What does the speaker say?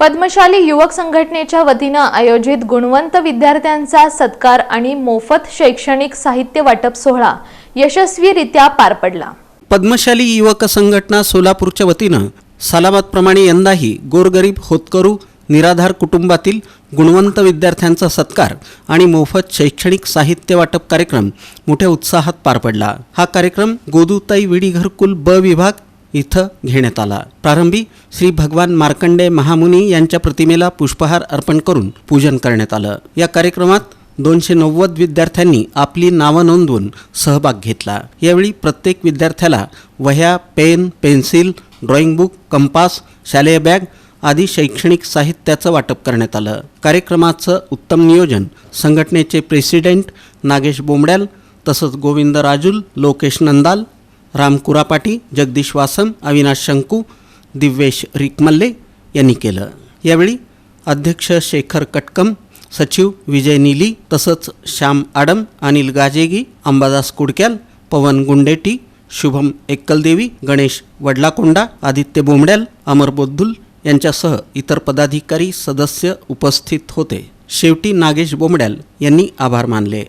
पद्मशाली युवक संघटनेच्या वतीनं आयोजित गुणवंत विद्यार्थ्यांचा सत्कार आणि मोफत शैक्षणिक साहित्य वाटप सोहळा यशस्वीरित्या पार पडला. पद्मशाली युवक संघटना सोलापूरच्या वतीनं सलामतप्रमाणे यंदाही गोरगरीब होतकरू निराधार कुटुंबातील गुणवंत विद्यार्थ्यांचा सत्कार आणि मोफत शैक्षणिक साहित्य वाटप कार्यक्रम मोठ्या उत्साहात पार पडला. हा कार्यक्रम गोदूताई विडी घरकुल ब विभाग इथं घेण्यात आला. प्रारंभी श्री भगवान मार्कंडे महामुनी यांच्या प्रतिमेला पुष्पहार अर्पण करून पूजन करण्यात आलं. या कार्यक्रमात दोनशे नव्वद विद्यार्थ्यांनी आपली नावं नोंदवून सहभाग घेतला. यावेळी प्रत्येक विद्यार्थ्याला वह्या pen pencil drawing book compass शालेय बॅग आदी शैक्षणिक साहित्याचं वाटप करण्यात आलं. कार्यक्रमाचं उत्तम नियोजन संघटनेचे प्रेसिडेंट नागेश बोंबड्याल तसंच गोविंद राजूल लोकेश नंदाल राम कुरापाटी जगदीश वासम अविनाश शंकू दिव्येश रिकमल्ले यांनी केलं. यावेळी अध्यक्ष शेखर कटकम सचिव विजय नीली तसंच श्याम आडम अनिल गाजेगी अंबादास कुडक्याल पवन गुंडेटी शुभम एक्कलदेवी गणेश वडलाकोंडा आदित्य बोमड्याल अमर बोद्धुल यांच्यासह इतर पदाधिकारी सदस्य उपस्थित होते. शेवटी नागेश बोंबड्याल यांनी आभार मानले.